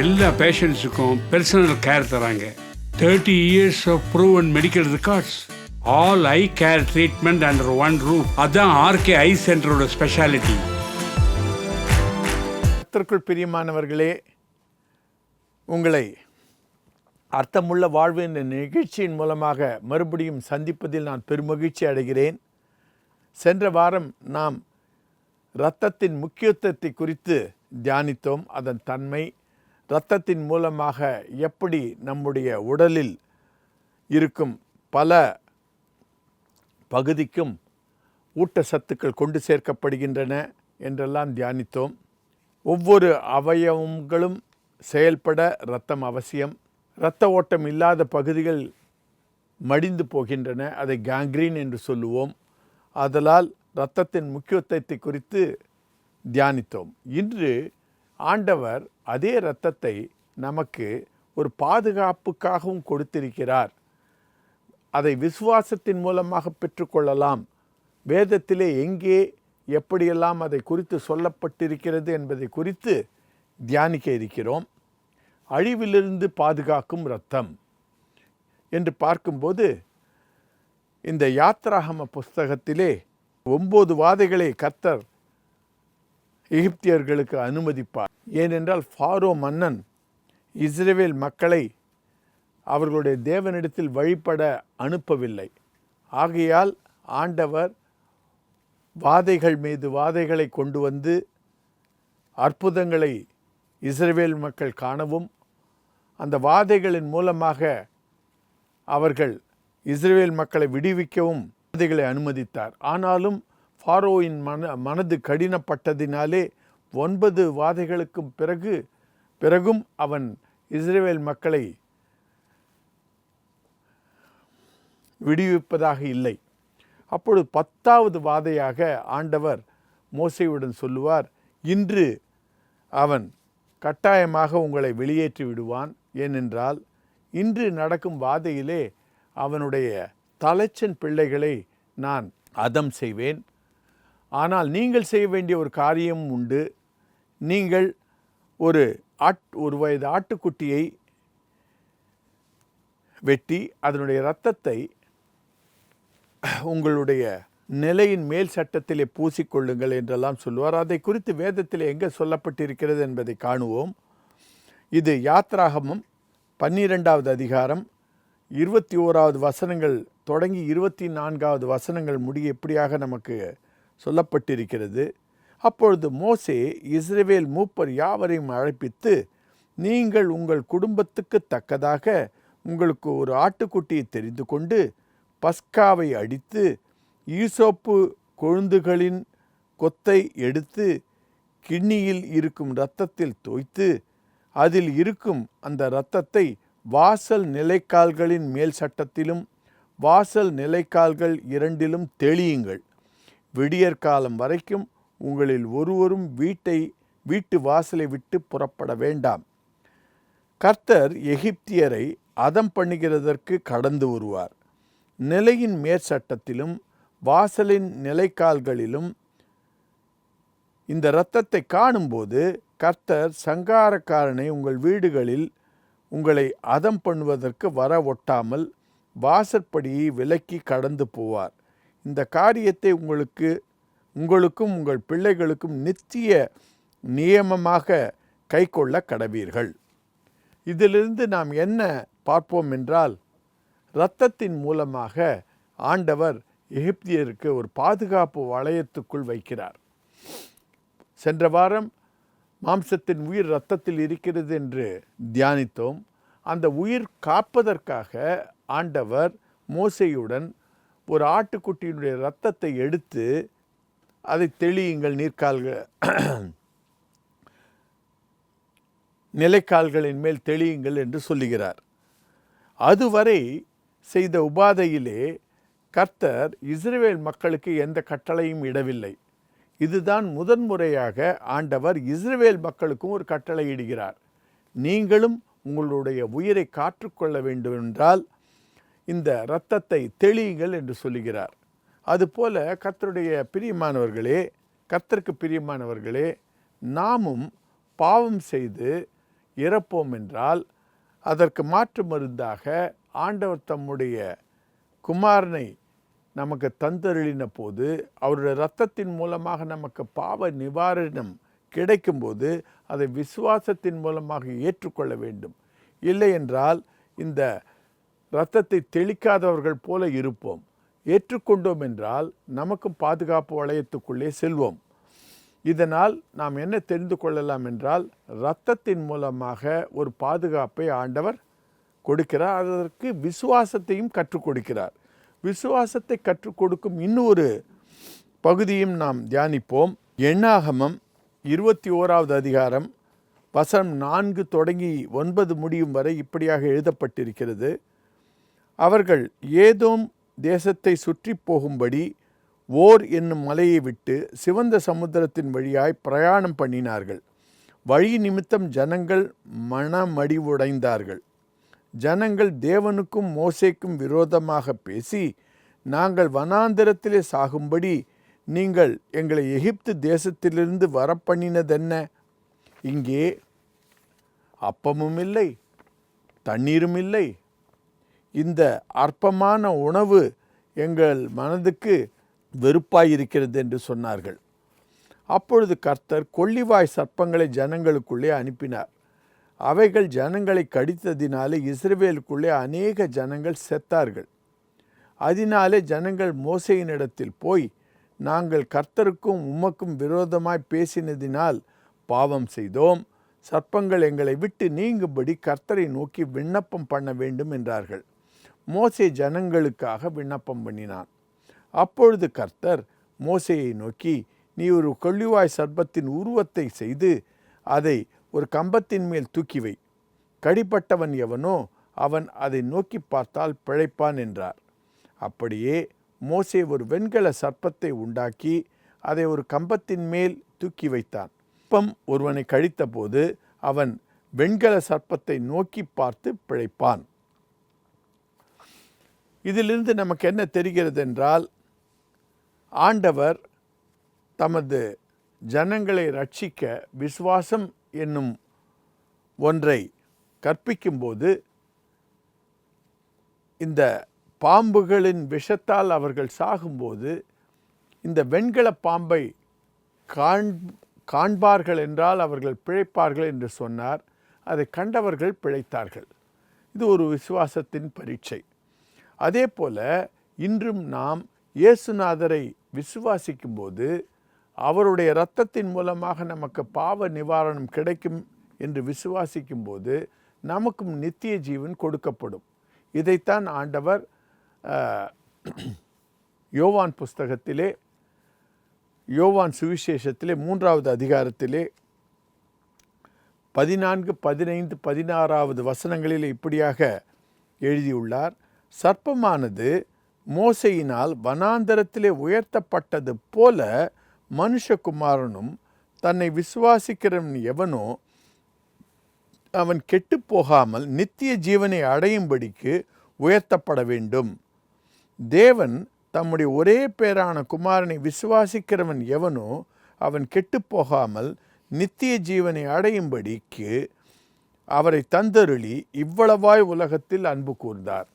எல்லா பேஷண்ட்ஸுக்கும் personal care தராங்க. Thirty years of proven medical records all I care treatment under one roof அதுதான் RK eye சென்டரோட speciality கத்திற்குள் பிரியமானவர்களே உங்களை அர்த்தமுள்ள வாழ்வு என்ற நிகழ்ச்சியின் மூலமாக மறுபடியும் சந்திப்பதில் நான் பெருமகிழ்ச்சி அடைகிறேன். சென்ற வாரம் நாம் இரத்தத்தின் முக்கியத்துவத்தை குறித்து தியானித்தோம். அதன் தன்மை இரத்தத்தின் மூலமாக எப்படி நம்முடைய உடலில் இருக்கும் பல பகுதிக்கும் ஊட்டச்சத்துக்கள் கொண்டு சேர்க்கப்படுகின்றன என்றெல்லாம் தியானித்தோம். ஒவ்வொரு அவயவங்களும் செயல்பட இரத்தம் அவசியம். இரத்த ஓட்டம் இல்லாத பகுதிகள் மடிந்து போகின்றன. அதை கேங்க்ரீன் என்று சொல்லுவோம். ஆதலால் இரத்தத்தின் முக்கியத்துவத்தை குறித்து தியானித்தோம். இன்று ஆண்டவர் அதே இரத்தத்தை நமக்கு ஒரு பாதுகாப்புக்காகவும் கொடுத்திருக்கிறார். அதை விசுவாசத்தின் மூலமாக பெற்றுக்கொள்ளலாம். வேதத்திலே எங்கே எப்படியெல்லாம் அதை குறித்து சொல்லப்பட்டிருக்கிறது என்பதை குறித்து தியானிக்க இருக்கிறோம். அழிவிலிருந்து பாதுகாக்கும் இரத்தம் என்று பார்க்கும்போது இந்த யாத்ராகம புஸ்தகத்திலே ஒம்பது வாதைகளை கத்தர் எகிப்தியர்களுக்கு அனுமதிப்பார். ஏனென்றால் ஃபாரோ மன்னன் இஸ்ரேவேல் மக்களை அவர்களுடைய தேவனிடத்தில் வழிபட அனுப்பவில்லை. ஆகையால் ஆண்டவர் வாதைகள் மீது வாதைகளை கொண்டு வந்து அற்புதங்களை இஸ்ரேவேல் மக்கள் காணவும் அந்த வாதைகளின் மூலமாக அவர்கள் இஸ்ரேல் மக்களை விடுவிக்கவும் வாதைகளை அனுமதித்தார். ஆனாலும் ஃபாரோவின் மன மனது கடினப்பட்டதினாலே ஒன்பது வாதைகளுக்கும் பிறகு பிறகும் அவன் இஸ்ரேல் மக்களை விடுவிப்பதாக இல்லை. அப்பொழுது பத்தாவது வாதையாக ஆண்டவர் மோசையுடன் சொல்லுவார் இன்று அவன் கட்டாயமாக உங்களை வெளியேற்றி விடுவான். ஏனென்றால் இன்று நடக்கும் வாதையிலே அவனுடைய தலைச்சன் பிள்ளைகளை நான் அதம் செய்வேன். ஆனால் நீங்கள் செய்ய வேண்டிய ஒரு காரியமும் உண்டு. நீங்கள் ஒரு ஆட் ஒரு வயது ஆட்டுக்குட்டியை வெட்டி அதனுடைய இரத்தத்தை உங்களுடைய நிலையின் மேல் சட்டத்திலே பூசிக்கொள்ளுங்கள் என்றெல்லாம் சொல்லுவார். அதை குறித்து வேதத்தில் எங்கே சொல்லப்பட்டிருக்கிறது என்பதை காணுவோம். இது யாத்ராகமும் பன்னிரெண்டாவது அதிகாரம் இருபத்தி ஓராவது வசனங்கள் தொடங்கி இருபத்தி நான்காவது வசனங்கள் முடிய எப்படியாக நமக்கு சொல்லப்பட்டிருக்கிறது. அப்பொழுது மோசே இஸ்ரேவேல் மூப்பர் யாவரையும் அழைப்பித்து நீங்கள் உங்கள் குடும்பத்துக்கு தக்கதாக உங்களுக்கு ஒரு ஆட்டுக்குட்டியை தெரிந்து கொண்டு பஸ்காவை அடித்து ஈசோப்பு கொழுந்துகளின் கொத்தை எடுத்து கிண்ணியில் இருக்கும் இரத்தத்தில் தோய்த்து அதில் இருக்கும் அந்த இரத்தத்தை வாசல் நிலைக்கால்களின் மேல் சட்டத்திலும் வாசல் நிலைக்கால்கள் இரண்டிலும் தெளியுங்கள். விடியற்காலம் வரைக்கும் உங்களில் ஒருவரும் வீட்டை வீட்டு வாசலை விட்டு புறப்பட வேண்டாம். கர்த்தர் எகிப்தியரை அதம் பண்ணுகிறதற்கு கடந்து வருவார். நிலையின் மேற்சட்டத்திலும் வாசலின் நிலைக்கால்களிலும் இந்த இரத்தத்தை காணும்போது கர்த்தர் சங்காரக்காரனை உங்கள் வீடுகளில் உங்களை அதம் பண்ணுவதற்கு வர ஒட்டாமல் வாசற்படியை விலக்கி கடந்து போவார். இந்த காரியத்தை உங்களுக்கு உங்களுக்கும் உங்கள் பிள்ளைகளுக்கும் நித்திய நியமமாக கைக்கொள்ள கடவீர்கள். இதிலிருந்து நாம் என்ன பார்ப்போம் என்றால் இரத்தத்தின் மூலமாக ஆண்டவர் எகிப்தியருக்கு ஒரு பாதுகாப்பு வளையத்துக்குள் வைக்கிறார். சென்ற வாரம் மாம்சத்தின் உயிர் இரத்தத்தில் இருக்கிறது என்று தியானித்தோம். அந்த உயிர் காப்பதற்காக ஆண்டவர் மோசையுடன் ஒரு ஆட்டுக்குட்டியினுடைய இரத்தத்தை எடுத்து அதை தெளியுங்கள் நீர்க்கால்கள். நிலைக்கால்களின் மேல் தெளியுங்கள் என்று சொல்லுகிறார். அதுவரை செய்த உபாதையிலே கர்த்தர் இஸ்ரேல் மக்களுக்கு எந்த கட்டளையும் இடவில்லை. இதுதான் முதன்முறையாக ஆண்டவர் இஸ்ரேல் மக்களுக்கும் ஒரு கட்டளை இடுகிறார். நீங்களும் உங்களுடைய உயிரை காற்றுக்கொள்ள வேண்டும் என்றால் இந்த இரத்தத்தை தெளியுங்கள் என்று சொல்லுகிறார். அதுபோல கத்தருடைய பிரியமானவர்களே கத்தருக்கு பிரியமானவர்களே நாமும் பாவம் செய்து இறப்போம் என்றால் அதற்கு மாற்று மருந்தாக ஆண்டவர் தம்முடைய குமாரனை நமக்கு தந்தருளின போது அவருடைய இரத்தத்தின் மூலமாக நமக்கு பாவ நிவாரணம் கிடைக்கும்போது அதை விசுவாசத்தின் மூலமாக ஏற்றுக்கொள்ள வேண்டும். இல்லை என்றால் இந்த இரத்தத்தை தெளிக்காதவர்கள் போல இருப்போம். ஏற்றுக்கொண்டோம் என்றால் நமக்கும் பாதுகாப்பு வளையத்துக்குள்ளே செல்வோம். இதனால் நாம் என்ன தெரிந்து கொள்ளலாம் என்றால் இரத்தத்தின் மூலமாக ஒரு பாதுகாப்பை ஆண்டவர் கொடுக்கிறார். அதற்கு விசுவாசத்தையும் கற்றுக் கொடுக்கிறார். விசுவாசத்தை கற்றுக் கொடுக்கும் இன்னொரு பகுதியும் நாம் தியானிப்போம். எண்ணாகமம் இருபத்தி ஓராவது அதிகாரம் வசனம் நான்கு தொடங்கி ஒன்பது முடியும் வரை இப்படியாக எழுதப்பட்டிருக்கிறது. அவர்கள் ஏதோம் தேசத்தை சுற்றி போகும்படி ஓர் என்னும் மலையை விட்டு சிவந்த சமுத்திரத்தின் வழியாய் பிரயாணம் பண்ணினார்கள். வழி நிமித்தம் ஜனங்கள் மனமடிவுடைந்தார்கள். ஜனங்கள் தேவனுக்கும் மோசைக்கும் விரோதமாக பேசி நாங்கள் வனாந்திரத்திலே சாகும்படி நீங்கள் எங்களை எகிப்து தேசத்திலிருந்து வரப்பண்ணினதென்ன? இங்கே அப்பமும் இல்லை தண்ணீரும் இல்லை இந்த அற்பமான உணவு எங்கள் மனதுக்கு வெறுப்பாயிருக்கிறது என்று சொன்னார்கள். அப்பொழுது கர்த்தர் கொள்ளிவாய் சர்ப்பங்களை ஜனங்களுக்குள்ளே அனுப்பினார். அவைகள் ஜனங்களை கடித்ததினாலே இஸ்ரேவேலுக்குள்ளே அநேக ஜனங்கள் செத்தார்கள். அதனாலே ஜனங்கள் மோசையினிடத்தில் போய் நாங்கள் கர்த்தருக்கும் உமக்கும் விரோதமாய் பேசினதினால் பாவம் செய்தோம். சர்ப்பங்கள் எங்களை விட்டு நீங்கும்படி கர்த்தரை நோக்கி விண்ணப்பம் பண்ண வேண்டும் என்றார்கள். மோசே ஜனங்களுக்காக விண்ணப்பம் பண்ணினான். அப்பொழுது கர்த்தர் மோசையை நோக்கி நீ ஒரு கொள்ளிவாய் சர்பத்தின் உருவத்தை செய்து அதை ஒரு கம்பத்தின் மேல் தூக்கி வை. கடிப்பட்டவன் எவனோ அவன் அதை நோக்கி பார்த்தால் பிழைப்பான் என்றார். அப்படியே மோசே ஒரு வெண்கல சர்ப்பத்தை உண்டாக்கி அதை ஒரு கம்பத்தின் மேல் தூக்கி வைத்தான். பம் ஒருவனை கழித்தபோது அவன் வெண்கல சர்ப்பத்தை நோக்கி பார்த்து பிழைப்பான். இதிலிருந்து நமக்கு என்ன தெரிகிறது என்றால் ஆண்டவர் தமது ஜனங்களை ரட்சிக்க விசுவாசம் என்னும் ஒன்றை கற்பிக்கும்போது இந்த பாம்புகளின் விஷத்தால் அவர்கள் சாகும்போது இந்த வெண்கல பாம்பை காண் காண்பார்கள் என்றால் அவர்கள் பிழைப்பார்கள் என்று சொன்னார். அதை கண்டவர்கள் பிழைத்தார்கள். இது ஒரு விசுவாசத்தின் பரீட்சை. அதே போல இன்றும் நாம் இயேசுநாதரை விசுவாசிக்கும்போது அவருடைய இரத்தத்தின் மூலமாக நமக்கு பாவ நிவாரணம் கிடைக்கும் என்று விசுவாசிக்கும்போது நமக்கும் நித்திய ஜீவன் கொடுக்கப்படும். இதைத்தான் ஆண்டவர் யோவான் புஸ்தகத்திலே யோவான் சுவிசேஷத்திலே மூன்றாவது அதிகாரத்திலே பதினான்கு பதினைந்து பதினாறாவது வசனங்களில் இப்படியாக எழுதியுள்ளார். சர்ப்பமானது மோசையினால் வனாந்தரத்திலே உயர்த்தப்பட்டது போல மனுஷகுமாரனும் தன்னை விசுவாசிக்கிறவன் எவனோ அவன் கெட்டுப் போகாமல் நித்திய ஜீவனை அடையும்படிக்கு உயர்த்தப்பட வேண்டும். தேவன் தம்முடைய ஒரே பேரான குமாரனை விசுவாசிக்கிறவன் எவனோ அவன் கெட்டுப் போகாமல் நித்திய ஜீவனை அடையும்படிக்கு அவரை தந்தருளி இவ்வளவாய் உலகத்தில் அன்பு கூர்ந்தார்.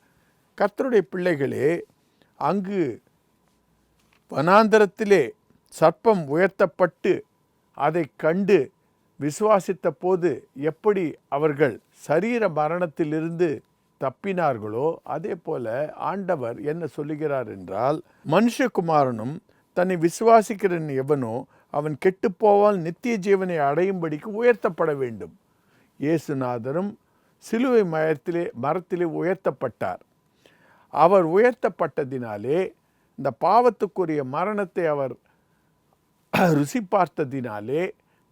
கர்த்தருடைய பிள்ளைகளே அங்கு வனாந்தரத்திலே சர்ப்பம் உயர்த்தப்பட்டு அதை கண்டு விசுவாசித்த போது எப்படி அவர்கள் சரீர மரணத்திலிருந்து தப்பினார்களோ அதே போல ஆண்டவர் என்ன சொல்லுகிறார் என்றால் மனுஷகுமாரனும் தன்னை விசுவாசிக்கிறன் எவனோ அவன் கெட்டுப்போவால் நித்திய ஜீவனை அடையும்படிக்கு உயர்த்தப்பட வேண்டும். இயேசுநாதரும் சிலுவை மரத்திலே மரத்திலே உயர்த்தப்பட்டார். அவர் உயர்த்தப்பட்டதினாலே இந்த பாவத்துக்குரிய மரணத்தை அவர் ருசி பார்த்ததினாலே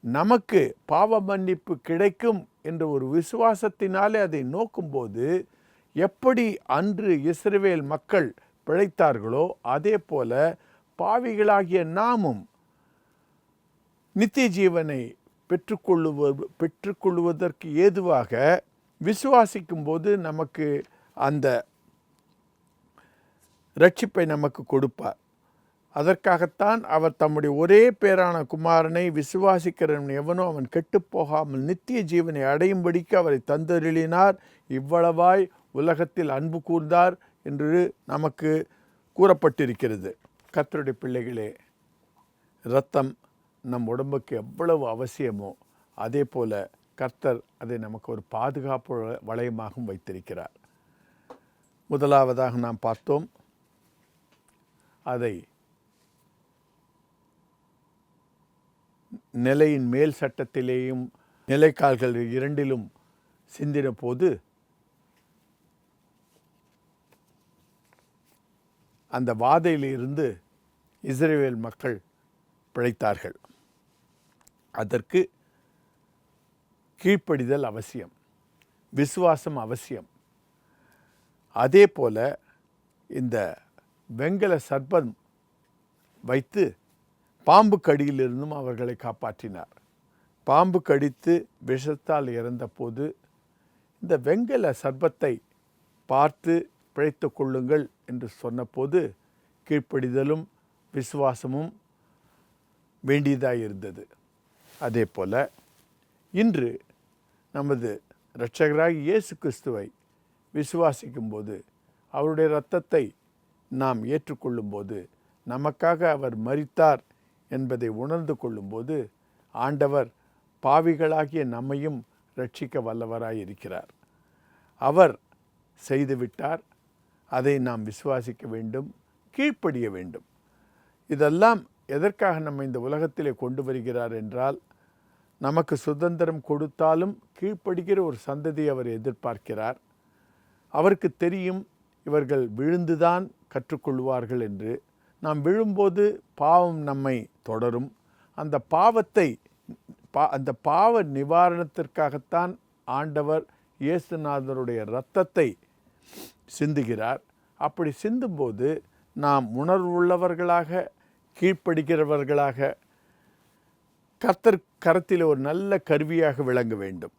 நமக்கு பாவ மன்னிப்பு கிடைக்கும் என்ற ஒரு விசுவாசத்தினாலே அதை நோக்கும்போது எப்படி அன்று இஸ்ரவேல் மக்கள் பிழைத்தார்களோ அதே போல பாவிகளாகிய நாமும் நித்திய ஜீவனை பெற்றுக்கொள்ளுவ பெற்றுக்கொள்வதற்கு ஏதுவாக விசுவாசிக்கும் போது நமக்கு அந்த ரட்சிப்பை நமக்கு கொடுப்பார். அதற்காகத்தான் அவர் தம்முடைய ஒரே பேரான குமாரனை விசுவாசிக்கிறவன் எவனோ அவன் கெட்டுப் போகாமல் நித்திய ஜீவனை அடையும்படிக்கு அவரை தந்தருளினார். இவ்வளவாய் உலகத்தில் அன்பு கூர்ந்தார் என்று நமக்கு கூறப்பட்டிருக்கிறது. கர்த்தருடைய பிள்ளைகளே இரத்தம் நம் உடம்புக்கு எவ்வளவு அவசியமோ அதே போல கர்த்தர் அதை நமக்கு ஒரு பாதுகாப்பு வளையமாகவும் வைத்திருக்கிறார். முதலாவதாக நாம் பார்த்தோம் அதை நிலையின் மேல் சட்டத்திலேயும் நிலைக்கால்கள் இரண்டிலும் சிந்தின போது அந்த வாதையிலிருந்து இஸ்ரேல் மக்கள் பிழைத்தார்கள். அதற்கு கீழ்ப்படிதல் அவசியம் விசுவாசம் அவசியம். அதே போல இந்த வெங்கல சர்ப்பம் வைத்து பாம்பு கடியிலிருந்தும் அவர்களை காப்பாற்றினார். பாம்பு கடித்து விஷத்தால் இறந்தபோது இந்த வெங்கல சர்ப்பத்தை பார்த்து பிழைத்து கொள்ளுங்கள் என்று சொன்னபோது கீழ்ப்படிதலும் விசுவாசமும் வேண்டியதாக இருந்தது அதே போல் இன்று நமது இரட்சகராக இயேசு கிறிஸ்துவை விசுவாசிக்கும்போது அவருடைய இரத்தத்தை நாம் ஏற்றுக்கொள்ளும்போது நமக்காக அவர் மறித்தார் என்பதை உணர்ந்து கொள்ளும்போது ஆண்டவர் பாவிகளாகிய நம்மையும் ரட்சிக்க வல்லவராயிருக்கிறார் அவர் செய்துவிட்டார் அதை நாம் விசுவாசிக்க வேண்டும் கீழ்ப்படிய வேண்டும். இதெல்லாம் எதற்காக நம்ம இந்த உலகத்திலே கொண்டு வருகிறார் என்றால் நமக்கு சுதந்திரம் கொடுத்தாலும் கீழ்ப்படுகிற ஒரு சந்ததி அவர் எதிர்பார்க்கிறார். அவருக்கு தெரியும் இவர்கள் விழுந்துதான் கற்றுக்கொள்வார்கள் என்று நாம் விழும்போது பாவம் நம்மை தொடரும். அந்த பாவத்தை பா அந்த பாவ நிவாரணத்திற்காகத்தான் ஆண்டவர் இயேசுநாதருடைய இரத்தத்தை சிந்துகிறார். அப்படி சிந்தும்போது நாம் உணர்வுள்ளவர்களாக கீழ்ப்படுகிறவர்களாக கர்த்தர் கரத்தில் ஒரு நல்ல கருவியாக விளங்க வேண்டும்.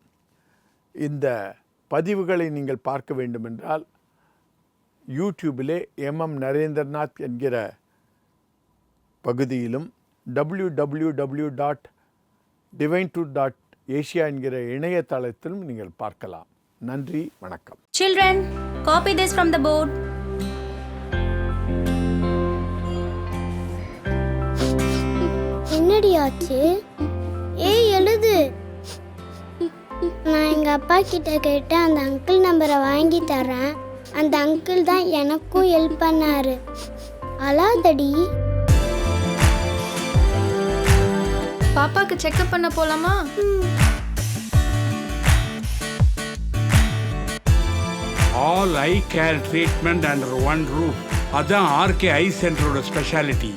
இந்த பதிவுகளை நீங்கள் பார்க்க வேண்டுமென்றால் யூடியூபிலே எம்எம் நரேந்திரநாத் என்கிற பகுதியிலும் W W W dot divine two dot Asia என்கிற இணையதளத்திலும் நீங்கள் பார்க்கலாம். நன்றி வணக்கம். Children, copy this from the board. என்னடி ஆச்சு ஏய் எழுது. நான் எங்க அப்பா கிட்ட கேட்டு அந்த அங்கிள் நம்பரை வாங்கி தரேன் அந்த அங்கிள் தான் எனக்கும் ஹெல்ப் பண்ணாரு. அழாதடி. பாப்பாக்கு செக்அப் பண்ண போலாமா? All I care treatment under one roof அதான் ஆர்கே ஐ சென்டரோட ஸ்பெஷாலிட்டி